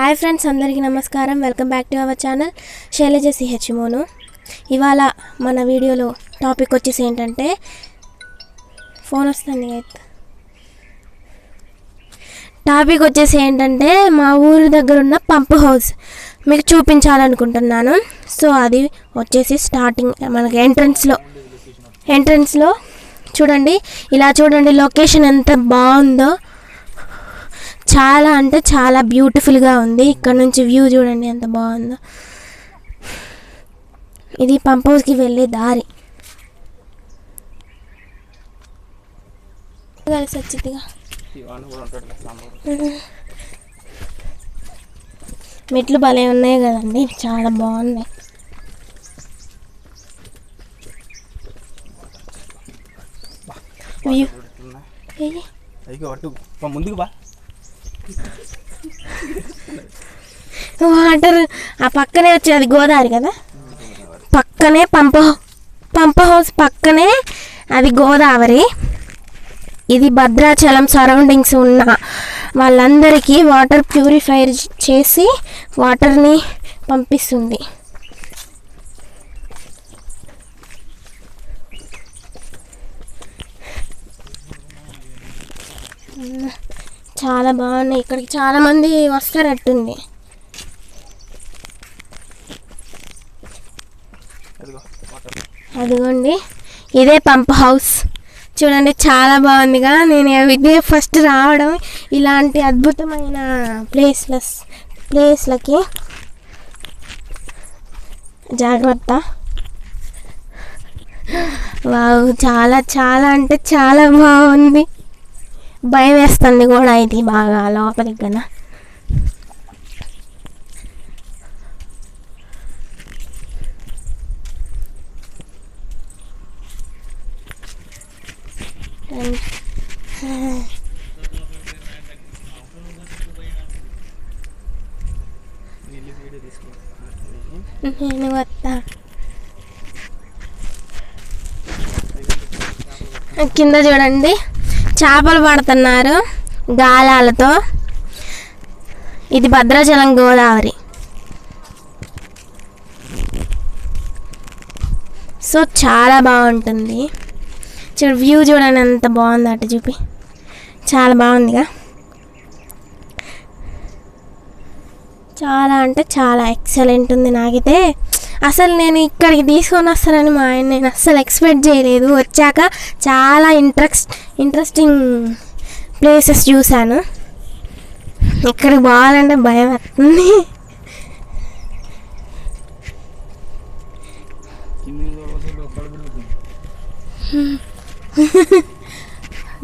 Hi friends అందరికీ నమస్కారం. Welcome back to our channel. Shailaja CH Monu. ఇవాళ మన వీడియోలో టాపిక్ వచ్చేసి ఏంటంటే ఫోన్ వస్తుంది అయితే టాపిక్ వచ్చేసి ఏంటంటే మా ఊరి దగ్గర ఉన్న పంప్ హౌస్. మీకు చూపించాలనుకుంటున్నాను. సో అది వచ్చేసి స్టార్టింగ్ మనకి ఎంట్రన్స్లో. ఎంట్రన్స్లో చూడండి. ఇలా చూడండి లొకేషన్ ఎంత బాగుందో. చాలా అంటే చాలా బ్యూటిఫుల్గా ఉంది. ఇక్కడ నుంచి వ్యూ చూడండి ఎంత బాగుందో. ఇది పంప్ హౌస్కి వెళ్ళే దారి. కలిసి వచ్చిందిగా మెట్లు భలే ఉన్నాయి కదండి. చాలా బాగున్నాయి. వ్యూ ముందుకు బా. వాటర్ ఆ పక్కనే వచ్చేది అది గోదావరి కదా? పక్కనే పంప పంప హౌస్ పక్కనే అది గోదావరి. ఇది భద్రాచలం సరౌండింగ్స్ ఉన్న వాళ్ళందరికీ వాటర్ ప్యూరిఫైర్ చేసి వాటర్ని పంపిస్తుంది. చాలా బాగున్నాయి. ఇక్కడికి చాలా మంది వస్తారట్టుంది. అదిగోండి. ఇదే పంప్ హౌస్. చూడండి చాలా బాగుందిగా. నేను ఇదే ఫస్ట్ రావడం ఇలాంటి అద్భుతమైన ప్లేస్లెస్ ప్లేస్లకి జాగ్రత్త. వావ్ చాలా చాలా అంటే చాలా బాగుంది. భయం వేస్తుంది కూడా ఇది బాగా లోపలికి కదా. నేను వస్తా. కింద చూడండి. చేపలు పడుతున్నారు గాలాలతో. ఇది భద్రాచలం గోదావరి. సో చాలా బాగుంటుంది. చూడు వ్యూ చూడండి ఎంత బాగుంది అటు చూపి. చాలా బాగుందిగా. చాలా అంటే చాలా ఎక్సలెంట్ ఉంది నాకైతే. అసలు నేను ఇక్కడికి తీసుకొని వస్తానని మా ఆయన నేను అస్సలు ఎక్స్పెక్ట్ చేయలేదు. వచ్చాక చాలా ఇంట్రెస్ట్ ఇంట్రెస్టింగ్ ప్లేసెస్ చూశాను. ఇక్కడికి పోవాలంటే భయం వస్తుంది.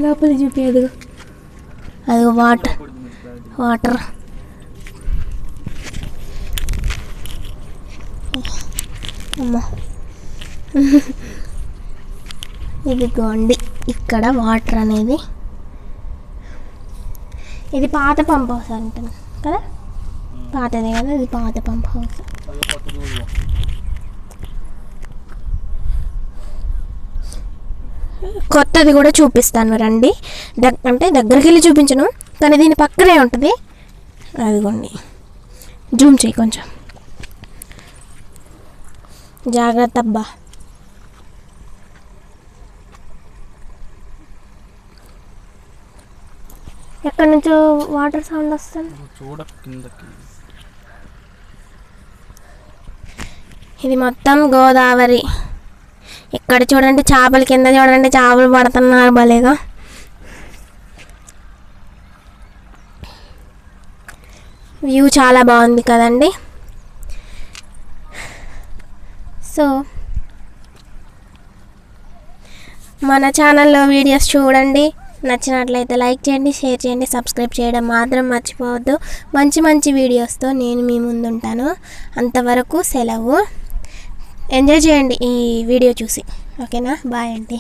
లోపల చూపి అదిగో. అదిగో వాటర్ వాటర్. అమ్మా. ఇదిగోండి ఇక్కడ వాటర్ అనేది. ఇది పాత పంప్ హౌస్ అంటాను కదా? పాతదే కదా ఇది పాత పంప్ హౌస్. కొత్తది కూడా చూపిస్తాను రండి. దగ్ అంటే దగ్గరికి వెళ్ళి చూపించను కానీ దీని పక్కనే ఉంటుంది. అదిగోండి. జూమ్ చేయి కొంచెం. జాగ్రత్త అబ్బా. ఎక్కడి నుంచో వాటర్ సౌండ్ వస్తుంది? నువ్వు చూడ కిందకి. ఇది మొత్తం గోదావరి. ఇక్కడ చూడండి చేపల కింద చూడండి చేపలు పడుతున్నారు భలేగా. వ్యూ చాలా బాగుంది కదండి. సో మన ఛానల్లో వీడియోస్ చూడండి. నచ్చినట్లయితే లైక్ చేయండి షేర్ చేయండి సబ్స్క్రైబ్ చేయడం మాత్రం మర్చిపోవద్దు. మంచి మంచి వీడియోస్తో నేను మీ ముందుంటాను. అంతవరకు సెలవు. ఎంజాయ్ చేయండి ఈ వీడియో చూసి. ఓకేనా? బాయ్ అండి